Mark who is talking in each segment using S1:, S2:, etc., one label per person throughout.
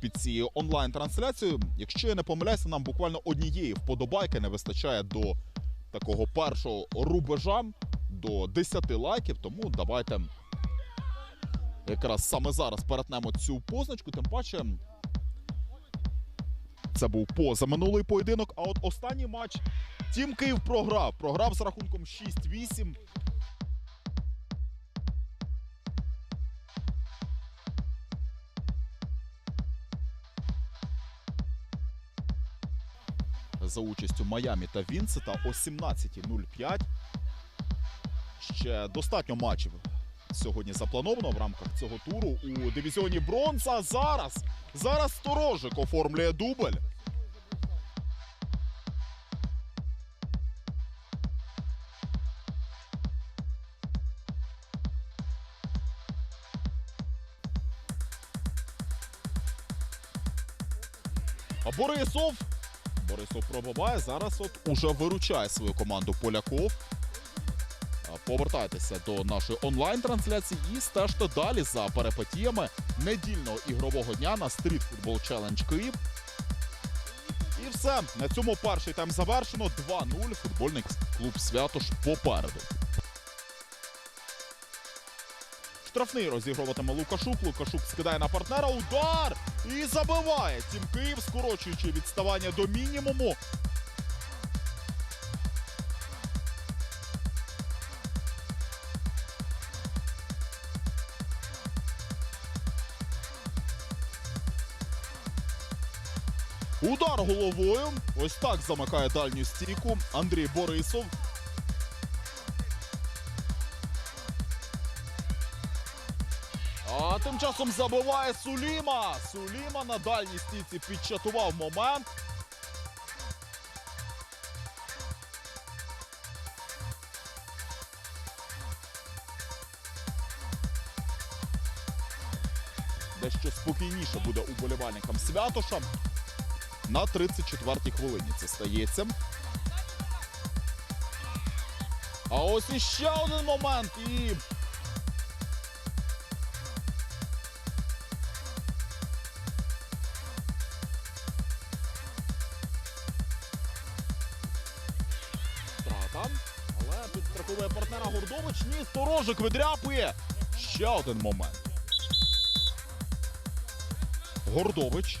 S1: Під цією онлайн-трансляцією. Якщо я не помиляюся, нам буквально однієї вподобайки не вистачає до такого першого рубежа, до 10 лайків. Тому давайте якраз саме зараз перетнемо цю позначку. Тим паче, це був позаминулий поєдинок. А от останній матч Тім Київ програв. Програв з рахунком 6-8. За участю Майамі та Вінсета о 17.05. Ще достатньо матчів сьогодні заплановано в рамках цього туру у дивізіоні Бронза. Зараз зараз Сторожик оформлює дубль. Борисов Борисов пробиває. Зараз от уже виручає свою команду Поляков. Повертайтеся до нашої онлайн-трансляції і стежте далі за перипетіями недільного ігрового дня на Street Football Challenge Київ. І все. На цьому перший тайм завершено. 2-0. Футбольний клуб Святош попереду. Штрафний розігруватиме Лукашук. Лукашук скидає на партнера. Удар! І забиває. Тім Київ, скорочуючи відставання до мінімуму. Удар головою. Ось так замикає дальню стійку Андрій Борисов. А тим часом забиває Суліма. Суліма на дальній стійці підчатував момент. Дещо спокійніше буде уболівальникам Святоша. На 34-й хвилині це стається. А ось іще один момент і Втрата. Але підстраховує партнера Гордович. Ні, сторожик видряпує. Ще один момент. Гордович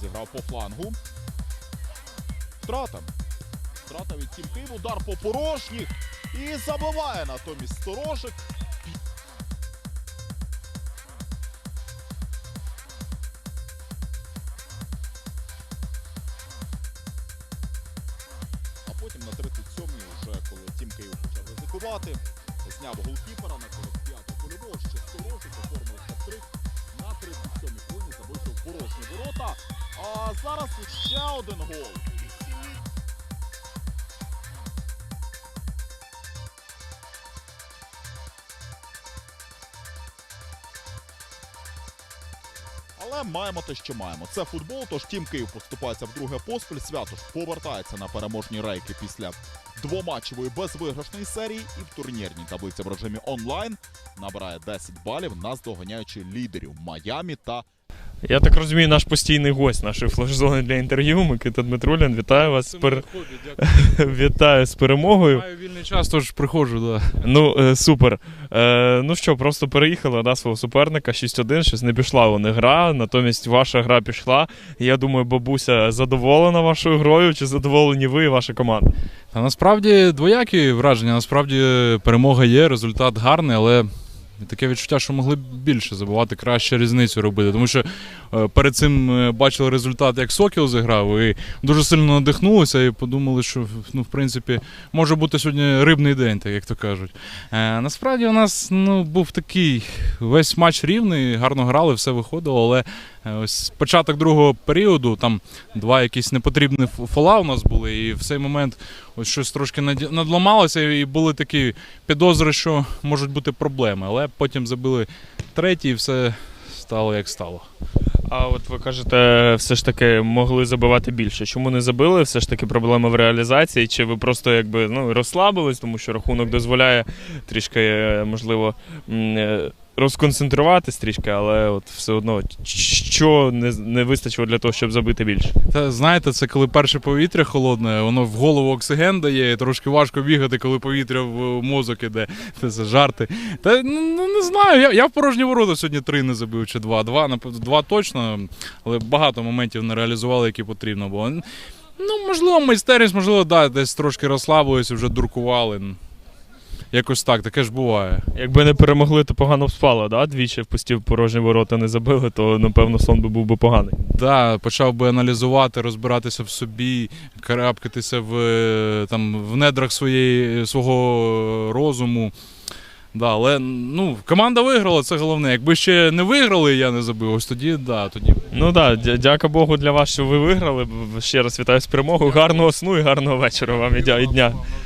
S1: зіграв по флангу. Втрата. Втрата від Кімків. Удар по порожніх. І забиває натомість сторожик. Почав зняв голкіпера на 45-ту польового, ще сторожі, оформив хет-трик. На 37-й хвилині забивши порожні ворота. А зараз ще один гол. Але маємо те, що маємо. Це футбол, тож Тім Київ поступається в друге поспіль. Святош повертається на переможні рейки після двоматчевої безвиграшної серії і в турнірній таблиці в режимі онлайн набирає 10 балів, наздоганяючи лідерів Майамі та
S2: Я так розумію, наш постійний гость нашої флеш-зони для інтерв'ю. Микита Дмитрулян, вітаю вас. з пер... Вітаю з перемогою.
S3: Маю вільний час, тож приходжу, да.
S2: Ну, е, супер. Е, ну що, просто переїхали на свого суперника 6-1, щось не пішла них гра, натомість ваша гра пішла. Я думаю, бабуся задоволена вашою грою, чи задоволені ви і ваша команда?
S3: Та насправді двоякі враження. Насправді перемога є, результат гарний, але таке відчуття, що могли б більше забувати, краще різницю робити. Тому що е, перед цим е, бачили результат, як Сокіл зіграв, і дуже сильно надихнулися і подумали, що ну, в принципі може бути сьогодні рибний день, так як то кажуть. Е, насправді у нас ну, був такий весь матч рівний, гарно грали, все виходило, але ось початок другого періоду, там два якісь непотрібні фола у нас були, і в цей момент ось щось трошки надламалося, і були такі підозри, що можуть бути проблеми. Але потім забили третій, і все стало як стало.
S2: А от ви кажете, все ж таки могли забивати більше. Чому не забили? Все ж таки проблема в реалізації? Чи ви просто якби ну розслабились, тому що рахунок дозволяє трішки, е, можливо, е, розконцентруватись трішки, але от все одно що не, не вистачило для того, щоб забити більше?
S3: Та знаєте, це коли перше повітря холодне, воно в голову оксиген дає, і трошки важко бігати, коли повітря в мозок іде. Це, це жарти. Та ну, ну, не знаю. Я, я в порожні ворота сьогодні три не забив чи два. Два, два точно, але багато моментів не реалізували, які потрібно було. Ну, можливо, майстерність, можливо, да, десь трошки розслабилися, вже дуркували. Якось так, таке ж буває.
S2: Якби не перемогли, то погано б спало, да? Двічі впустів порожні ворота не забили, то напевно сон би був би поганий.
S3: Да, почав би аналізувати, розбиратися в собі, карабкатися в, е, там, в недрах своєї, свого розуму. Да, але ну, команда виграла, це головне. Якби ще не виграли, я не забив, ось тоді, да, тоді
S2: Ну так, да, дяка Богу для вас, що ви виграли. Ще раз вітаю з перемогою. Гарного сну і гарного вечора вам і дня.